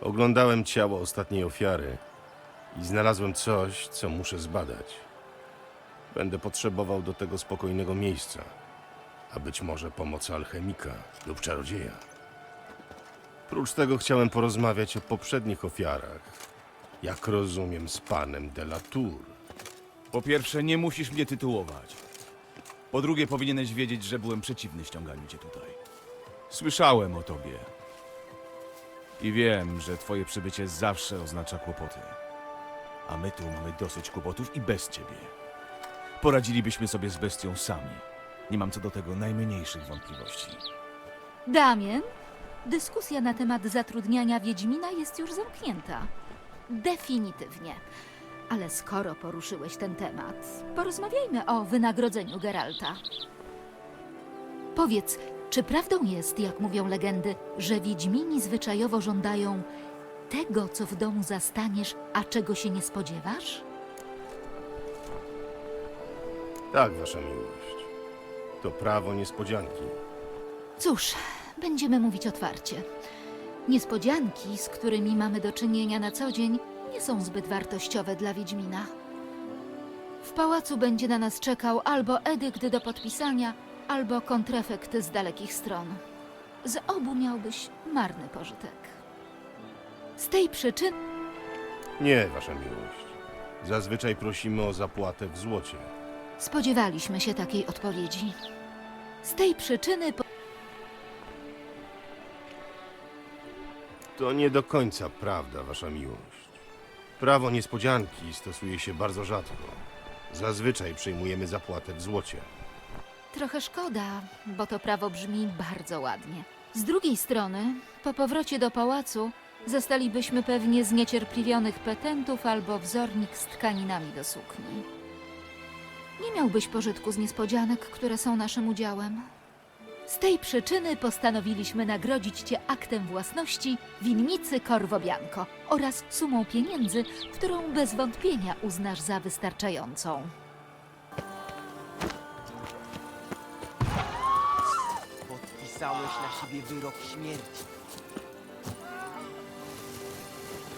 Oglądałem ciało ostatniej ofiary i znalazłem coś, co muszę zbadać. Będę potrzebował do tego spokojnego miejsca, a być może pomocy alchemika lub czarodzieja. Prócz tego chciałem porozmawiać o poprzednich ofiarach, jak rozumiem z panem de la Tour. Po pierwsze, nie musisz mnie tytułować. Po drugie, powinieneś wiedzieć, że byłem przeciwny ściąganiu cię tutaj. Słyszałem o tobie. I wiem, że twoje przybycie zawsze oznacza kłopoty. A my tu mamy dosyć kłopotów i bez ciebie. Poradzilibyśmy sobie z bestią sami. Nie mam co do tego najmniejszych wątpliwości. Damien, dyskusja na temat zatrudniania Wiedźmina jest już zamknięta. Definitywnie. Ale skoro poruszyłeś ten temat, porozmawiajmy o wynagrodzeniu Geralta. Powiedz, czy prawdą jest, jak mówią legendy, że Wiedźmini zwyczajowo żądają tego, co w domu zastaniesz, a czego się nie spodziewasz? Tak, wasza miłość. To prawo niespodzianki. Cóż, będziemy mówić otwarcie. Niespodzianki, z którymi mamy do czynienia na co dzień, nie są zbyt wartościowe dla Wiedźmina. W pałacu będzie na nas czekał albo edykt do podpisania, albo kontrefekt z dalekich stron. Z obu miałbyś marny pożytek. Z tej przyczyny Nie, wasza miłość. Zazwyczaj prosimy o zapłatę w złocie. spodziewaliśmy się takiej odpowiedzi. Z tej przyczyny po- To nie do końca prawda, wasza miłość. Prawo niespodzianki stosuje się bardzo rzadko. Zazwyczaj przyjmujemy zapłatę w złocie. Trochę szkoda, bo to prawo brzmi bardzo ładnie. Z drugiej strony, po powrocie do pałacu zastalibyśmy pewnie zniecierpliwionych petentów albo wzornik z tkaninami do sukni. Nie miałbyś pożytku z niespodzianek, które są naszym udziałem. Z tej przyczyny postanowiliśmy nagrodzić cię aktem własności winnicy Corvo Bianco oraz sumą pieniędzy, którą bez wątpienia uznasz za wystarczającą. Spisałeś na siebie wyrok śmierci.